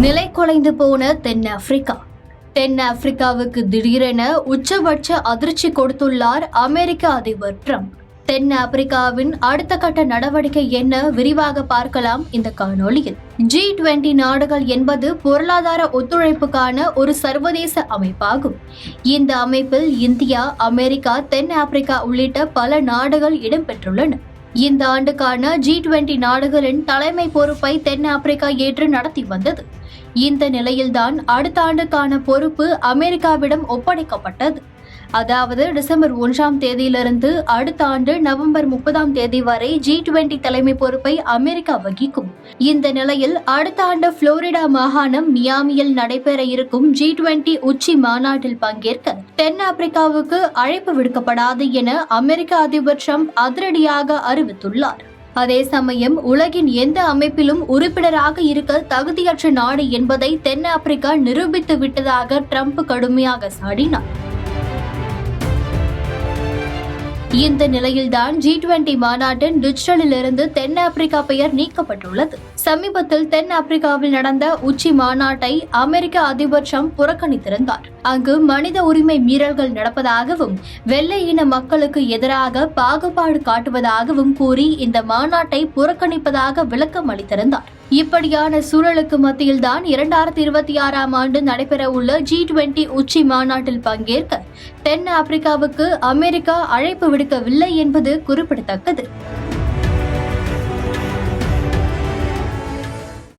நிலை குலைந்து போன தென் ஆப்பிரிக்கா தென் ஆப்பிரிக்காவுக்கு திடீரென உச்சபட்ச அதிர்ச்சி கொடுத்துள்ளார் அமெரிக்க அதிபர் ட்ரம்ப். தென் ஆப்பிரிக்காவின் அடுத்த கட்ட நடவடிக்கை என்ன விரிவாக பார்க்கலாம் இந்த காணொளியில். ஜி டுவெண்டி நாடுகள் என்பது பொருளாதார ஒத்துழைப்புக்கான ஒரு சர்வதேச அமைப்பாகும். இந்த அமைப்பில் இந்தியா அமெரிக்கா தென் ஆப்பிரிக்கா உள்ளிட்ட பல நாடுகள் இடம்பெற்றுள்ளன. இந்த ஆண்டுக்கான ஜி டுவெண்டி நாடுகளின் தலைமை பொறுப்பை தென் ஆப்பிரிக்கா ஏற்று நடத்தி வந்தது. இந்த நிலையில்தான் அடுத்த ஆண்டுக்கான பொறுப்பு அமெரிக்காவிடம் ஒப்படைக்கப்பட்டது. அதாவது டிசம்பர் ஒன்றாம் தேதியிலிருந்து அடுத்த ஆண்டு நவம்பர் முப்பதாம் தேதி வரை ஜி டுவெண்டி தலைமை பொறுப்பை அமெரிக்கா வகிக்கும். இந்த நிலையில் அடுத்த ஆண்டு புளோரிடா மாகாணம் மியாமியில் நடைபெற இருக்கும் ஜி டுவெண்டி உச்சி மாநாட்டில் பங்கேற்க தென் ஆப்பிரிக்காவுக்கு அழைப்பு விடுக்கப்படாது என அமெரிக்க அதிபர் ட்ரம்ப் அதிரடியாக அறிவித்துள்ளார். அதே சமயம் உலகின் எந்த அமைப்பிலும் உறுப்பினராக இருக்க தகுதியற்ற நாடு என்பதை தென் ஆப்பிரிக்கா நிரூபித்து விட்டதாக ட்ரம்ப் கடுமையாக சாடினார். இந்த நிலையில்தான் ஜி டுவெண்டி மாநாட்டின் டிஜிட்டலில் இருந்து தென் ஆப்பிரிக்கா பெயர் நீக்கப்பட்டுள்ளது. சமீபத்தில் தென் ஆப்பிரிக்காவில் நடந்த உச்சி மாநாட்டை அமெரிக்க அதிபர் ட்ரம்ப் புறக்கணித்திருந்தார். அங்கு மனித உரிமை மீறல்கள் நடப்பதாகவும் வெள்ளை இன மக்களுக்கு எதிராக பாகுபாடு காட்டுவதாகவும் கூறி இந்த மாநாட்டை புறக்கணிப்பதாக விளக்கம் அளித்திருந்தார். இப்படியான சூழலுக்கு மத்தியில்தான் இரண்டாயிரத்தி இருபத்தி ஆறாம் ஆண்டு நடைபெற உள்ள ஜி டுவெண்டி உச்சி மாநாட்டில் பங்கேற்க தென் ஆப்பிரிக்காவுக்கு அமெரிக்கா அழைப்பு விடுக்கவில்லை என்பது குறிப்பிடத்தக்கது.